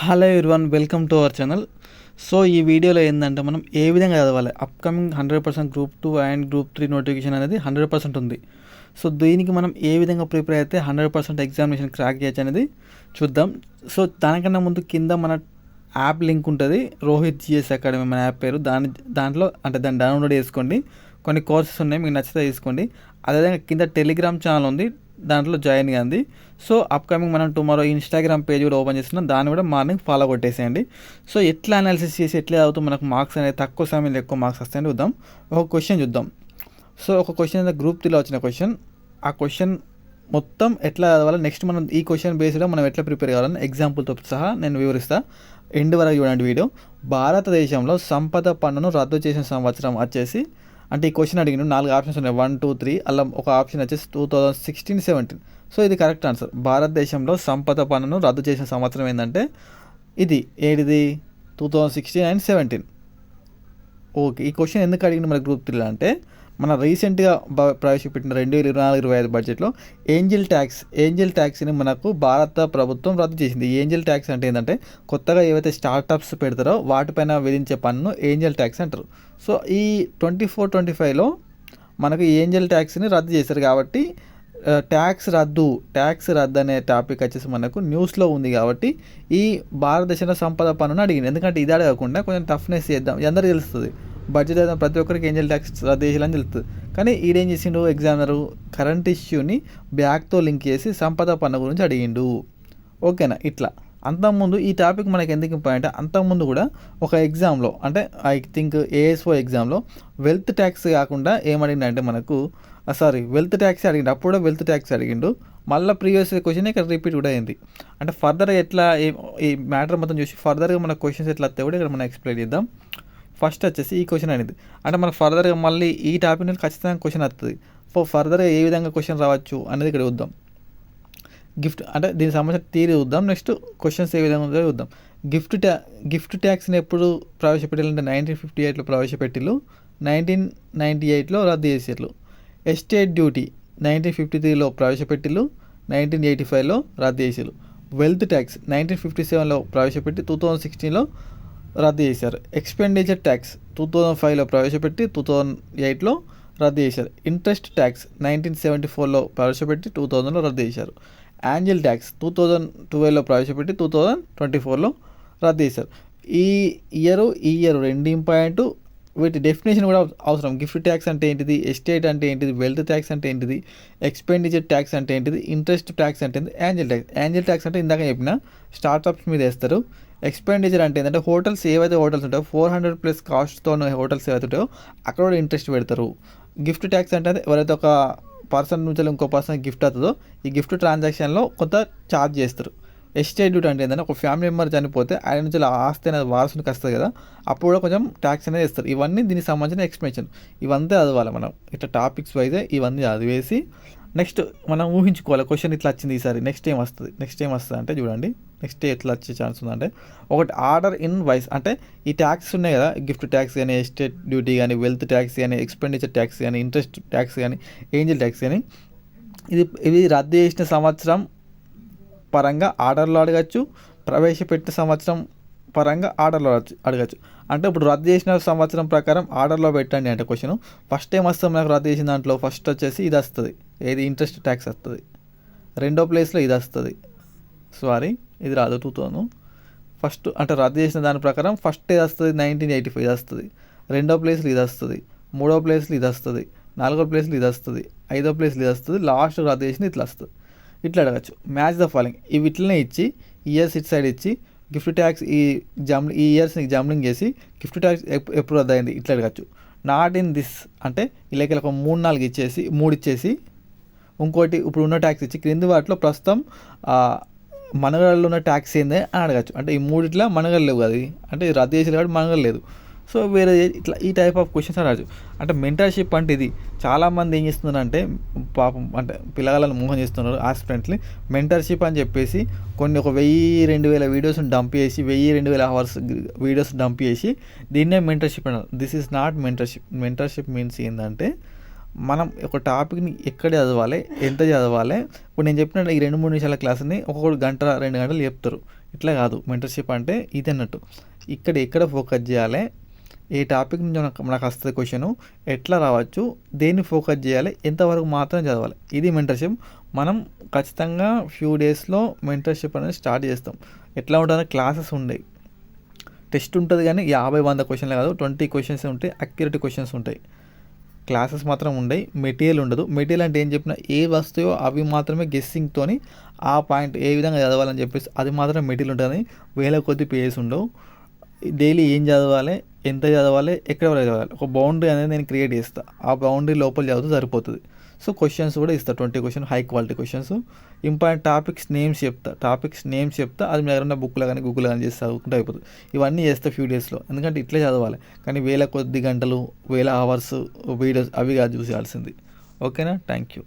Hello everyone welcome to our channel so ఈ వీడియోలో ఏంటంటే మనం ఏ విధంగా చదవాలి? Upcoming hundred percent group two and group three notification అనేది హండ్రెడ్ పర్సెంట్ ఉంది. సో దీనికి మనం ఏ విధంగా ప్రిపేర్ అయితే హండ్రెడ్ పర్సెంట్ ఎగ్జామినేషన్ క్రాక్ చేయొచ్చు అనేది చూద్దాం. సో దానికన్నా ముందు కింద మన యాప్ లింక్ ఉంటుంది. రోహిత్ జిఎస్ అకాడమీ మన యాప్ పేరు. దాని దాంట్లో అంటే దాన్ని డౌన్లోడ్ చేసుకోండి. కొన్ని కోర్సెస్ ఉన్నాయి మీకు నచ్చితే తీసుకోండి. అదేవిధంగా కింద టెలిగ్రామ్ ఛానల్ ఉంది. దాంట్లో జాయిన్ కాంది సో అప్కమింగ్ మనం టుమారో ఇన్స్టాగ్రామ్ పేజ్ కూడా ఓపెన్ చేస్తున్నాం. దాన్ని కూడా మార్నింగ్ ఫాలో కొట్టేసేయండి. సో ఎట్లా అనాలిసిస్ చేసి ఎట్లా చదువుతూ? మనకు మార్క్స్ అనేది తక్కువ సమయంలో ఎక్కువ మార్క్స్ వస్తాయని చూద్దాం. ఒక క్వశ్చన్ చూద్దాం. సో ఒక క్వశ్చన్ గ్రూప్ త్రీలో వచ్చిన క్వశ్చన్ ఆ క్వశ్చన్ మొత్తం ఎట్లా చదవాలి? నెక్స్ట్ మనం ఈ క్వశ్చన్ బేస్డ్గా మనం ఎట్లా ప్రిపేర్ కావాలని ఎగ్జాంపుల్తో సహా నేను వివరిస్తాను ఎండ్ వరకు చూడండి వీడియో. భారతదేశంలో సంపద పన్నును రద్దు చేసిన సంవత్సరం వచ్చేసి అంటే ఈ క్వశ్చన్ అడిగిన నాలుగు ఆప్షన్స్ ఉన్నాయి. వన్ టూ త్రీ అలా ఒక ఆప్షన్ వచ్చేసి two thousand sixteen seventeen so ఇది కరెక్ట్ ఆన్సర్ భారతదేశంలో సంపద పన్నును రద్దు చేసిన సంవత్సరం ఏంటంటే ఇది ఏడిది? Two thousand sixteen and seventeen okay ఈ క్వశ్చన్ ఎందుకు అడిగిన మన గ్రూప్ త్రీలో అంటే మన రీసెంట్గా ప్రవేశపెట్టిన రెండు వేల ఇరవై నాలుగు ఇరవై ఐదు బడ్జెట్లో ఏంజిల్ ట్యాక్స్ ఏంజిల్ ట్యాక్స్ని మనకు భారత ప్రభుత్వం రద్దు చేసింది. ఏంజిల్ ట్యాక్స్ అంటే ఏంటంటే కొత్తగా ఏవైతే స్టార్టప్స్ పెడతారో వాటిపైన విధించే పన్ను ఏంజిల్ ట్యాక్స్ అంటారు. సో ఈ ట్వంటీ ఫోర్ ట్వంటీ ఫైవ్లో మనకు ఏంజిల్ ట్యాక్స్ని రద్దు చేశారు కాబట్టి ట్యాక్స్ రద్దు ట్యాక్స్ రద్దు అనే టాపిక్ వచ్చేసి మనకు న్యూస్లో ఉంది కాబట్టి ఈ భారతదేశంలో సంపద పన్నును అడిగింది. ఎందుకంటే ఇది కాకుండా కొంచెం టఫ్నెస్ చేద్దాం. అందరికీ తెలుస్తుంది. బడ్జెట్ అయితే ప్రతి ఒక్కరికి ఏంజల్ ట్యాక్స్ రద్దు చేయాలని తెలుస్తుంది. కానీ ఈడేం చేసిండు? ఎగ్జామినరు కరెంట్ ఇష్యూని బ్యాక్తో లింక్ చేసి సంపద పన్ను గురించి అడిగిండు. ఓకేనా? ఇట్లా. అంతకుముందు ఈ టాపిక్ మనకి ఎందుకు ఇంపార్టెంట్ అంతకుముందు కూడా ఒక ఎగ్జామ్లో అంటే ఐ థింక్ ఏఎస్ఓ ఎగ్జామ్లో వెల్త్ ట్యాక్స్ కాకుండా ఏమడిగిందంటే మనకు సారీ వెల్త్ ట్యాక్స్ అడిగిండు. అప్పుడు కూడా వెల్త్ ట్యాక్స్ అడిగిండు. మళ్ళీ ప్రీవియస్ క్వశ్చన్ ఇక్కడ రిపీట్ కూడా అయింది. అంటే ఫర్దర్గా ఎట్లా ఈ మ్యాటర్ మొత్తం చూసి ఫర్దర్గా మన క్వశ్చన్స్ ఎట్లా వస్తాయి కూడా ఇక్కడ మనం ఎక్స్ప్లెయిన్ చేద్దాం. ఫస్ట్ వచ్చేసి ఈ క్వశ్చన్ అనేది. అంటే మనకు ఫర్దర్గా మళ్ళీ ఈ టాపిక్ నుంచి ఖచ్చితంగా క్వశ్చన్ వస్తుంది సో ఫర్దర్గా ఏ విధంగా క్వశ్చన్ రావచ్చు అనేది ఇక్కడ చూద్దాం. గిఫ్ట్ అంటే దీనికి సంబంధించిన థియరీ చూద్దాం. నెక్స్ట్ క్వశ్చన్స్ ఏ విధంగా ఉందో చూద్దాం. గిఫ్ట్ ట్యా గిఫ్ట్ ట్యాక్స్ని ఎప్పుడు ప్రవేశపెట్టాలంటే నైన్టీన్ ఫిఫ్టీ ఎయిట్లో ప్రవేశపెట్టిల్లు. నైన్టీన్ నైంటీ ఎయిట్లో రద్దు చేసేట్లు ఎస్టేట్ డ్యూటీ నైన్టీన్ ఫిఫ్టీ త్రీలో ప్రవేశపెట్టిల్లు. నైన్టీన్ ఎయిటీ ఫైవ్లో రద్దు చేసేలు వెల్త్ ట్యాక్స్ నైన్టీన్ ఫిఫ్టీ సెవెన్లో ప్రవేశపెట్టి టూ థౌజండ్ సిక్స్టీన్లో రద్దు చేశారు. ఎక్స్పెండిచర్ ట్యాక్స్ టూ థౌజండ్ ఫైవ్లో ప్రవేశపెట్టి టూ థౌజండ్ ఎయిట్లో రద్దు చేశారు. ఇంట్రెస్ట్ ట్యాక్స్ నైన్టీన్ సెవెంటీ ఫోర్లో ప్రవేశపెట్టి టూ థౌజండ్లో రద్దు చేశారు. యాంజిల్ ట్యాక్స్ టూ థౌజండ్ ట్వెల్వ్లో ప్రవేశపెట్టి టూ థౌజండ్ ట్వంటీ ఫోర్లో రద్దు చేశారు. ఈ ఇయర్ ఈ ఇయర్ రెండు ఇంపార్టెంట్ వీటి డెఫినేషన్ కూడా అవసరం. గిఫ్ట్ ట్యాక్స్ అంటే ఏంటిది? ఎస్టేట్ అంటే ఏంటిది? వెల్త్ ట్యాక్స్ అంటే ఏంటిది? ఎక్స్పెండిచర్ ట్యాక్స్ అంటే ఏంటిది? ఇంట్రెస్ట్ ట్యాక్స్ అంటే ఏంటిది? యాంజిల్ ట్యాక్స్ యాంజిల్ ట్యాక్స్ అంటే ఇందాక చెప్పిన స్టార్టప్స్ మీద వేస్తారు. ఎక్స్పెండిచర్ అంటే ఏంటంటే హోటల్స్ ఏవైతే హోటల్స్ ఉంటాయో ఫోర్ హండ్రెడ్ ప్లస్ కాస్ట్తో హోటల్స్ ఏవైతే ఉంటాయో అక్కడ కూడా ఇంట్రెస్ట్ పెడతారు. గిఫ్ట్ ట్యాక్స్ అంటే ఎవరైతే ఒక పర్సన్ నుంచి ఇంకో పర్సన్ గిఫ్ట్ అవుతుందో ఈ గిఫ్ట్ ట్రాన్సాక్షన్లో కొంత ఛార్జ్ చేస్తారు. ఎస్టేట్ డ్యూటీ అంటే ఏంటంటే ఒక ఫ్యామిలీ మెంబర్ చనిపోతే ఆయన నుంచి ఆస్తి అనేది వారసునికి వస్తుంది కదా అప్పుడు కూడా కొంచెం ట్యాక్స్ అనేది ఇస్తారు ఇవన్నీ దీనికి సంబంధించిన ఎక్స్ప్లెనేషన్ ఇవంతా చదవాలి మనం. ఇట్లా టాపిక్స్ వైజే ఇవన్నీ చదివేసి నెక్స్ట్ మనం ఊహించుకోవాలి. క్వశ్చన్ ఇట్లా వచ్చింది ఈసారి. నెక్స్ట్ ఏం వస్తుంది? నెక్స్ట్ ఏం వస్తుంది అంటే చూడండి. నెక్స్ట్ ఎట్లా వచ్చే ఛాన్స్ ఉందంటే ఒకటి ఆర్డర్ ఇన్ వైస్ అంటే ఈ ట్యాక్స్ ఉన్నాయి కదా గిఫ్ట్ ట్యాక్స్ కానీ ఎస్టేట్ డ్యూటీ కానీ వెల్త్ ట్యాక్స్ కానీ ఎక్స్పెండిచర్ ట్యాక్స్ కానీ ఇంట్రెస్ట్ ట్యాక్స్ కానీ ఏంజిల్ ట్యాక్స్ కానీ ఇది ఇది రద్దు చేసిన సంవత్సరం పరంగా ఆర్డర్లో అడగచ్చు ప్రవేశపెట్టిన సంవత్సరం పరంగా ఆర్డర్లో అడగచ్చు అడగచ్చు. అంటే ఇప్పుడు రద్దు చేసిన సంవత్సరం ప్రకారం ఆర్డర్లో పెట్టండి అంటే క్వశ్చన్. ఫస్ట్ టైం వస్తుంది? మనకు రద్దు చేసిన దాంట్లో ఫస్ట్ వచ్చేసి ఇది వస్తుంది. ఏది ఇంట్రెస్ట్ ట్యాక్స్ వస్తుంది. రెండో ప్లేస్లో ఇది వస్తుంది. సారీ ఇది రాదు టూ థౌజండ్ ఫస్ట్ అంటే రద్దు చేసిన దాని ప్రకారం ఫస్ట్ ఇది వస్తుంది? నైన్టీన్ ఎయిటీ ఫైవ్ ఇది వస్తుంది. రెండో ప్లేస్లో ఇది వస్తుంది. మూడో ప్లేస్లో ఇది వస్తుంది. నాలుగో ప్లేస్లో ఇది వస్తుంది. ఐదో ప్లేస్లో ఇది వస్తుంది. లాస్ట్ రద్దు చేసిన ఇట్లా వస్తుంది. ఇట్లా అడగచ్చు. మ్యాచ్ ద ఫాలోయింగ్ ఇవి ఇట్లనే ఇచ్చి ఇయర్స్ ఇట్ సైడ్ ఇచ్చి గిఫ్ట్ ట్యాక్స్ ఈ జమ్ ఈ ఇయర్స్ని జంబ్లింగ్ చేసి గిఫ్ట్ ట్యాక్స్ ఎప్పుడు రద్దు అయింది ఇట్లా అడగచ్చు. నాట్ ఇన్ దిస్ అంటే ఇలాగ ఒక మూడు నాలుగు ఇచ్చేసి మూడు ఇచ్చేసి ఇంకోటి ఇప్పుడు ఉన్న ట్యాక్స్ ఇచ్చి క్రింది వాటిలో ప్రస్తుతం మనగడలో ఉన్న ట్యాక్స్ ఏంది అని అడగచ్చు. అంటే ఈ మూడిట్లో మనగలు లేవు అది అంటే రద్దు చేసేది కాబట్టి మనగలు లేదు. సో వేరే ఇట్లా ఈ టైప్ ఆఫ్ క్వశ్చన్స్ అడగచ్చు. అంటే మెంటర్షిప్ అంటే ఇది. చాలామంది ఏం చేస్తున్నారంటే పాపం అంటే పిల్లగాళ్ళని మోహం చేస్తున్నారు ఆస్పిరెంట్లీ మెంటర్షిప్ అని చెప్పేసి కొన్ని ఒక వెయ్యి రెండు వేల వీడియోస్ని డంప్ చేసి వెయ్యి రెండు వేల అవర్స్ వీడియోస్ డంప్ చేసి దీన్నే మెంటర్షిప్ అన్నారు. This is not mentorship mentorship means ఏంటంటే మనం ఒక టాపిక్ని ఎక్కడ చదవాలి ఎంత చదవాలి? ఇప్పుడు నేను చెప్పినట్టు ఈ రెండు మూడు నిమిషాల క్లాస్ని ఒక్కొక్కటి గంట రెండు గంటలు చెప్తారు. ఇట్లా కాదు మెంటర్షిప్ అంటే ఇది అన్నట్టు. ఇక్కడ ఎక్కడ ఫోకస్ చేయాలి? ఏ టాపిక్ నుంచి మనకు మనకు వస్తుంది క్వశ్చన్ ఎట్లా రావచ్చు? దేన్ని ఫోకస్ చేయాలి? ఎంతవరకు మాత్రం చదవాలి? ఇది మెంటర్షిప్ మనం ఖచ్చితంగా ఫ్యూ డేస్లో మెంటర్షిప్ అనేది స్టార్ట్ చేస్తాం. ఎట్లా ఉంటుందో క్లాసెస్ ఉండేవి టెస్ట్ ఉంటుంది కానీ యాభై వంద క్వశ్చన్లు కాదు ట్వంటీ క్వశ్చన్స్ ఉంటాయి అక్యురేట్ క్వశ్చన్స్ ఉంటాయి. క్లాసెస్ మాత్రం ఉండయి మెటీరియల్ ఉండదు. మెటీరియల్ అంటే ఏం చెప్పినా ఏ వస్తాయో అవి మాత్రమే గెస్సింగ్తోని ఆ పాయింట్ ఏ విధంగా చదవాలని చెప్పేసి అది మాత్రం మెటీరియల్ ఉంటుంది వేల కొద్ది పేజెస్ ఉండవు. డైలీ ఏం చదవాలి ఎంత చదవాలి ఎక్కడ చదవాలి. ఒక బౌండరీ అనేది నేను క్రియేట్ చేస్తాను ఆ బౌండరీ లోపల చదివితే సరిపోతుంది. సో క్వశ్చన్స్ కూడా ఇస్తా. Twenty question high quality questions important topics names చెప్తా. టాపిక్స్ నేమ్స్ చెప్తా. అది మీ దగ్గర ఉన్న బుక్లో కానీ గూగుల్లో కానీ చేసి చదువుకుంటే అయిపోతుంది. ఇవన్నీ చేస్తా ఫ్యూ డేస్లో ఎందుకంటే ఇట్లే చదవాలి. కానీ వేల కొద్ది గంటలు వేల అవర్స్ వీడియోస్ అవి కాదు చూసేయాల్సింది. ఓకేనా థ్యాంక్ యూ